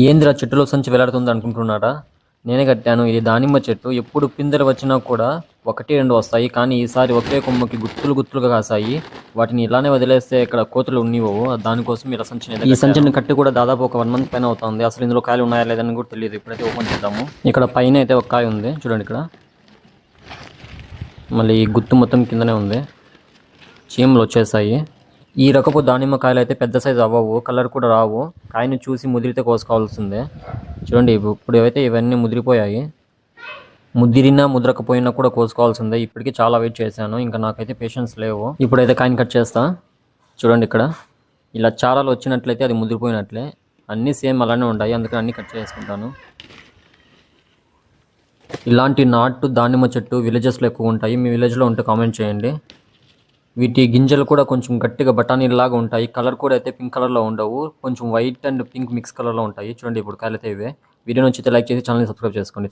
ఏందిరా చెట్టులో సంచి వెలాడుతుంది అనుకుంటున్నారా నేనే కట్టాను ఇది దానిమ్మ చెట్టు. ఎప్పుడు పిందెలు వచ్చినా కూడా ఒకటి రెండు వస్తాయి కానీ ఈసారి ఒకే కొమ్మకి గుత్తులు గుత్తులుగా కాసాయి. వాటిని ఇలానే వదిలేస్తే ఇక్కడ కోతులు ఉన్నివ్వవు. దానికోసం ఇలా సంచిని ఈ సంచిని కట్టి కూడా దాదాపు ఒక వన్ మంత్ పైన అవుతుంది. అసలు ఇందులో కాయలు ఉన్నాయా లేదని కూడా తెలియదు. ఇప్పుడైతే ఓపెన్ చేద్దాము. ఇక్కడ పైన అయితే ఒక కాయ ఉంది. చూడండి ఇక్కడ. మళ్ళీ గుత్తు మొత్తం కిందనే ఉంది. చీమలు వచ్చేసాయి. ఈ రకపు దానిమ్మ కాయలు అయితే పెద్ద సైజు అవ్వవు కలర్ కూడా రావు. కాయని చూసి ముదిరితే కోసుకోవాల్సిందే. చూడండి ఇప్పుడు అయితే ఇవన్నీ ముదిరిపోయాయి ముదిరినా ముద్రకపోయినా కూడా కోసుకోవాల్సిందే. ఇప్పటికీ చాలా వెయిట్ చేశాను ఇంకా నాకైతే పేషెన్స్ లేవు. ఇప్పుడైతే కాయని కట్ చేస్తా. చూడండి ఇక్కడ. ఇలా చారాలు వచ్చినట్లయితే అది ముదిరిపోయినట్లే. అన్నీ సేమ్ అలానే ఉంటాయి అందుకని అన్నీ కట్ చేసుకుంటాను. ఇలాంటి నాటు దానిమ్మ చెట్టు విలేజెస్లో ఎక్కువ ఉంటాయి. మీ విలేజ్లో ఉంటే కామెంట్ చేయండి. వీటి గింజలు కూడా కొంచెం గట్టిగా బఠానీలాగా ఉంటాయి. కలర్ కూడా అయితే పింక్ కలర్లో ఉండవు. కొంచెం వైట్ అండ్ పింక్ మిక్స్ కలర్లో ఉంటాయి. చూడండి ఇప్పుడు కాయలు అయితే ఇవే. వీడియో నచ్చితే లైక్ చేసి ఛానల్ని సబ్స్క్రైబ్ చేసుకోండి. థ్యాంక్